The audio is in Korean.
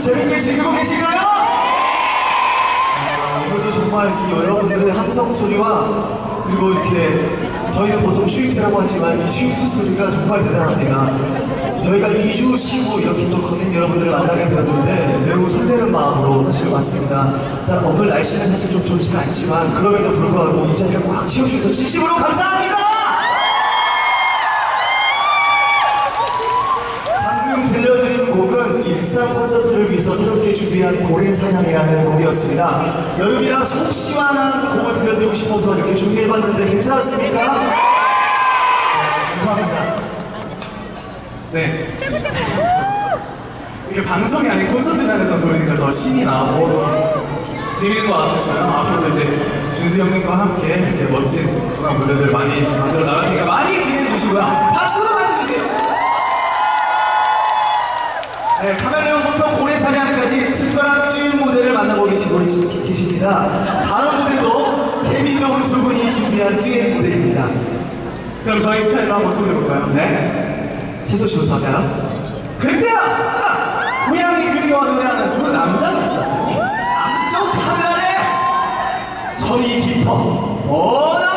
재밌게 즐기고 계신가요? 아, 오늘도 정말 이 여러분들의 함성 소리와 그리고 이렇게 저희는 보통 슈임새라고 하지만 이 슈임새 소리가 정말 대단합니다. 저희가 2주 쉬고 이렇게 또 관객 여러분들을 만나게 되었는데 매우 설레는 마음으로 사실 왔습니다. 오늘 날씨는 사실 좀 좋진 않지만 그럼에도 불구하고 이 자리를 꽉 채워주셔서 진심으로 감사합니다! 일상 콘서트를 위해서 새롭게 준비한 고래 사냥이라는 곡이었습니다. 여름이라 속 시원한 곡을 들려드리고 싶어서 이렇게 준비해봤는데 괜찮았습니까? 네, 감사합니다. 네. 이게 방송이 아닌 콘서트장에서 보이니까 더 신이 나고 더 재밌는 것 같았어요. 앞으로도 이제 준수 형님과 함께 이렇게 멋진 국악 무대들 많이 만들어 나갈 테니까 많이 기대해 주시고요. 네, 카멜레온부터 고래 사냥까지 특별한 듀엣 무대를 만나고 계시고 계시- 계십니다. 다음 무대도 케미 좋은 두 분이 준비한 듀엣 무대입니다. 그럼 저희 스타일로 한번 소개해 볼까요? 네? 희소 씨부터 할까요? 근데요! 아, 고양이 그리워 노래하는 두 남자가 있었으니 남쪽 하늘 아래 정이 깊어 워낙